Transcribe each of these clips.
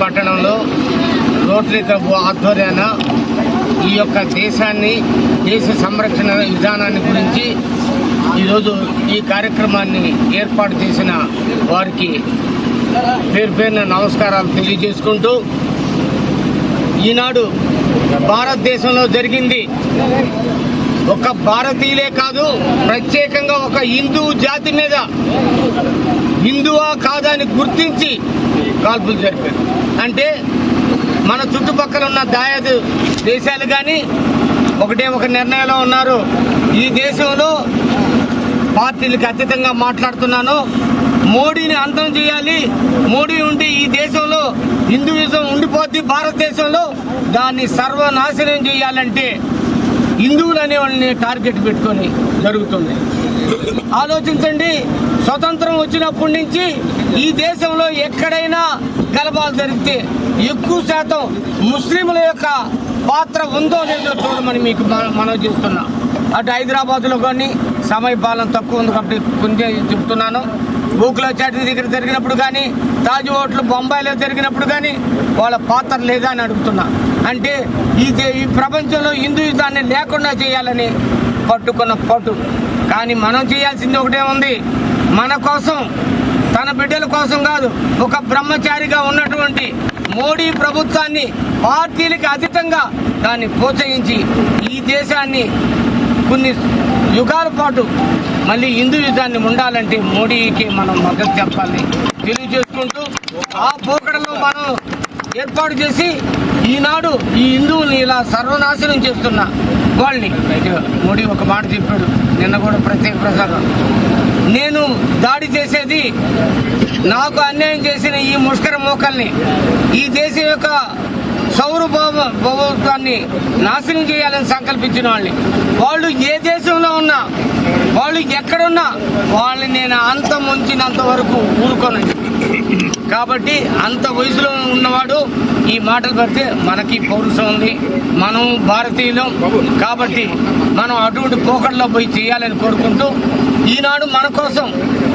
పట్టణంలో rotary club ఆధ్వర్యాన ఈ యొక్క దేశాన్ని దేశ సంరక్షణ విధానాన్ని గురించి ఈరోజు ఈ కార్యక్రమాన్ని ఏర్పాటు చేసిన వారికి పేరు పేరున నమస్కారాలు తెలియజేసుకుంటూ ఈనాడు భారతదేశంలో జరిగింది. ఒక భారతీయులే కాదు ప్రత్యేకంగా ఒక హిందూ జాతి మీద హిందువా కాదా అని గుర్తించి కాల్పులు జరిపారు. అంటే మన చుట్టుపక్కల ఉన్న దాయాదు దేశాలు కానీ ఒకటే ఒక నిర్ణయంలో ఉన్నారు. ఈ దేశంలో పార్టీలకు అతీతంగా మాట్లాడుతున్నాను. మోడీని అంతం చేయాలి. మోడీ ఉంటే ఈ దేశంలో హిందూయిజం ఉండిపోద్ది. భారతదేశంలో దాన్ని సర్వనాశనం చేయాలంటే హిందువులు అనే వాళ్ళని టార్గెట్ పెట్టుకొని జరుగుతుంది. ఆలోచించండి. స్వతంత్రం వచ్చినప్పటి నుంచి ఈ దేశంలో ఎక్కడైనా కలపాలు జరిగితే ఎక్కువ శాతం ముస్లింల యొక్క పాత్ర ఉందో లేదో చూడమని మీకు మనం మనవి అటు హైదరాబాద్లో కానీ సమయ పాలన తక్కువ ఉంది కాబట్టి కొంచెం చెప్తున్నాను. బూక్లో చాటి దగ్గర జరిగినప్పుడు కానీ తాజ్ హోటల్ బొంబాయిలో జరిగినప్పుడు కానీ వాళ్ళ పాత్ర లేదా అని అడుగుతున్నా. అంటే ఇది ఈ ప్రపంచంలో హిందూయిజాన్ని లేకుండా చేయాలని పట్టుకున్న పట్టు కానీ మనం చేయాల్సింది ఒకటే ఉంది. మన కోసం తన బిడ్డల కోసం కాదు ఒక బ్రహ్మచారిగా ఉన్నటువంటి మోడీ ప్రభుత్వాన్ని పార్టీలకు అతీతంగా దాన్ని ప్రోత్సహించి ఈ దేశాన్ని కొన్ని యుగాల పాటు మళ్ళీ హిందూయిజాన్ని ఉండాలంటే మోడీకి మనం మద్దతు చెప్పాలి. తెలియజేసుకుంటూ ఆ పోకడలో మనం ఏర్పాటు చేసి ఈనాడు ఈ హిందువుల్ని ఇలా సర్వనాశనం చేస్తున్న వాళ్ళని. మోడీ ఒక మాట చెప్పాడు. నిన్న కూడా ప్రత్యేక ప్రసాదం. నేను దాడి చేసేది నాకు అన్యాయం చేసిన ఈ ముష్కర మోకల్ని ఈ దేశం యొక్క సౌర భవ- నాశనం చేయాలని సంకల్పించిన వాళ్ళని. వాళ్ళు ఏ దేశంలో ఉన్నా వాళ్ళు ఎక్కడున్నా వాళ్ళని నేను అంత ముంచినంత వరకు ఊరుకోను. కాబట్టి అంత వయసులో ఉన్నవాడు ఈ మాటలు పెడితే మనకి పౌరుషం ఉంది. మనం భారతీయులం కాబట్టి మనం అటువంటి పోకడలో పోయి చేయాలని కోరుకుంటూ ఈనాడు మన కోసం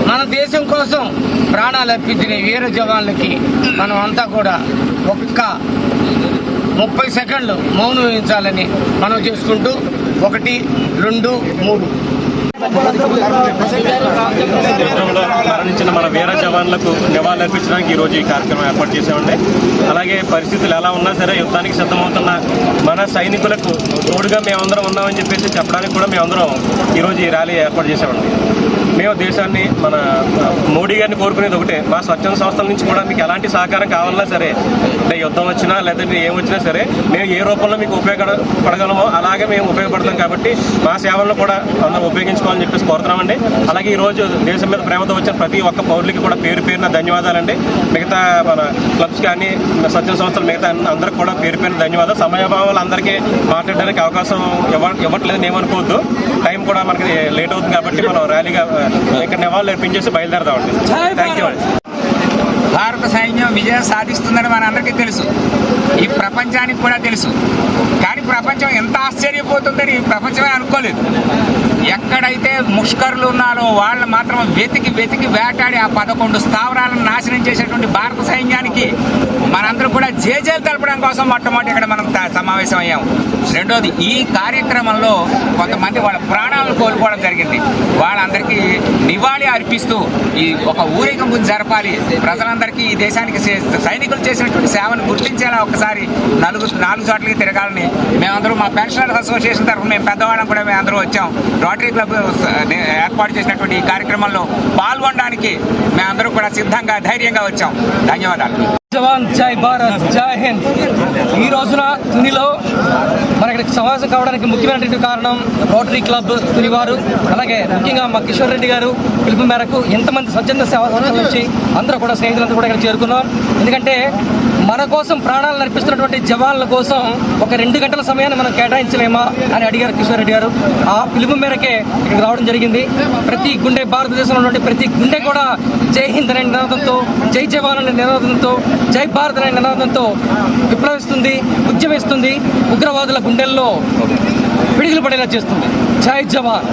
మన దేశం కోసం ప్రాణాలు అర్పించిన వీర జవాన్లకి మనం అంతా కూడా ఒక్క ముప్పై సెకండ్లు మౌనం వహించాలని మనం చేసుకుంటూ ఒకటి రెండు మూడు. మరణించిన మన వీర జవాన్లకు నివాళులర్పించడానికి ఈరోజు ఈ కార్యక్రమం ఏర్పాటు చేశామండి అలాగే పరిస్థితులు ఎలా ఉన్నా సరే యుద్ధానికి సిద్ధమవుతున్న మన సైనికులకు తోడుగా మేమందరం ఉన్నామని చెప్పేసి చెప్పడానికి కూడా మేమందరం ఈరోజు ఈ ర్యాలీ ఏర్పాటు చేశామండి మేము దేశాన్ని మన మోడీ గారిని కోరుకునేది ఒకటే. మా స్వచ్ఛంద సంస్థల నుంచి కూడా మీకు ఎలాంటి సహకారం కావాలన్నా సరే అంటే యుద్ధం వచ్చినా లేదంటే ఏం వచ్చినా సరే మేము ఏ రూపంలో మీకు ఉపయోగపడగలమో అలాగే మేము ఉపయోగపడతాం కాబట్టి మా సేవలను కూడా అందరూ ఉపయోగించుకోవాలని చెప్పేసి కోరుతున్నామండి. అలాగే ఈరోజు దేశం మీద ప్రేమతో వచ్చిన ప్రతి ఒక్క పౌరులకి కూడా పేరు పేరున ధన్యవాదాలండి. మిగతా మన క్లబ్స్ కానీ స్వచ్ఛంద సంస్థలు మిగతా అందరికి కూడా పేరు పేరున ధన్యవాదాలు. సమయభావాలు అందరికీ మాట్లాడడానికి అవకాశం ఇవ్వ ఇవ్వట్లేదు ఏమనుకోవద్దు. టైం కూడా మనకి లేట్ అవుతుంది కాబట్టి మనం ర్యాలీగా ఇక్కడ నివాళులు అర్పించేసి బయలుదేరదామండి థ్యాంక్ యూ భారత. సైన్యం విజయం సాధిస్తుందని మనందరికీ తెలుసు. ఈ ప్రపంచానికి కూడా తెలుసు. కానీ ప్రపంచం ఎంత ఆశ్చర్యపోతుందని ఈ ప్రపంచమే అనుకోలేదు. ఎక్కడైతే ముష్కరులు ఉన్నారో వాళ్ళు మాత్రం వెతికి వెతికి వేటాడి ఆ పదకొండు స్థావరాలను నాశనం చేసేటువంటి భారత సైన్యానికి మనందరూ కూడా జేజేలు తెలపడం కోసం మొట్టమొదటి ఇక్కడ మనం సమావేశం అయ్యాం రెండోది ఈ కార్యక్రమంలో కొంతమంది వాళ్ళ ప్రాణాలను కోల్పోవడం జరిగింది. వాళ్ళందరికీ నివాళి అర్పిస్తూ ఈ ఒక ఊరేగింపు జరపాలి. ప్రజలందరికీ ఈ దేశానికి సైనికులు చేసినటువంటి సేవను గుర్తించేలా ఒకసారి నలుగు నాలుగు చోట్లకి తిరగాలని మేమందరూ మా పెన్షనర్స్ అసోసియేషన్ తరఫున మేము పెద్దవాళ్ళం కూడా మేము అందరూ వచ్చాం. రోటరీ క్లబ్ ఏర్పాటు చేసినటువంటి ఈ కార్యక్రమంలో పాల్గొనడానికి మేమందరూ కూడా సిద్ధంగా ధైర్యంగా వచ్చాం. ధన్యవాదాలు. జవాన్ జై భారత్ జై హింద్. ఈ రోజున తునిలో మన ఇక్కడికి సమావేశం కావడానికి ముఖ్యమైనటువంటి కారణం రోటరీ క్లబ్ తుని వారు. అలాగే ముఖ్యంగా మా కిషోర్ రెడ్డి గారు పిలుపు మేరకు ఎంతమంది స్వచ్ఛంద సేవా సంస్థలు వచ్చి అందరూ కూడా స్నేహితులంతా కూడా ఇక్కడ చేరుకున్నాం. ఎందుకంటే మన కోసం ప్రాణాలు నడిపిస్తున్నటువంటి జవాన్ల కోసం ఒక రెండు గంటల సమయాన్ని మనం కేటాయించలేమా అని అడిగారు కిషోర్ రెడ్డి గారు. ఆ పిలుపు మేరకే ఇక్కడికి రావడం జరిగింది. ప్రతి గుండె భారతదేశంలో ఉన్నటువంటి ప్రతి గుండె కూడా జై హింద్ అనే నినాదంతో జై జవాన్ అనే నినాదంతో జై భారత్ అనే నినాదంతో విప్లవిస్తుంది ఉద్యమిస్తుంది ఉగ్రవాదుల గుండెల్లో పిడుగులు పడేలా చేస్తుంది. జై జవాన్.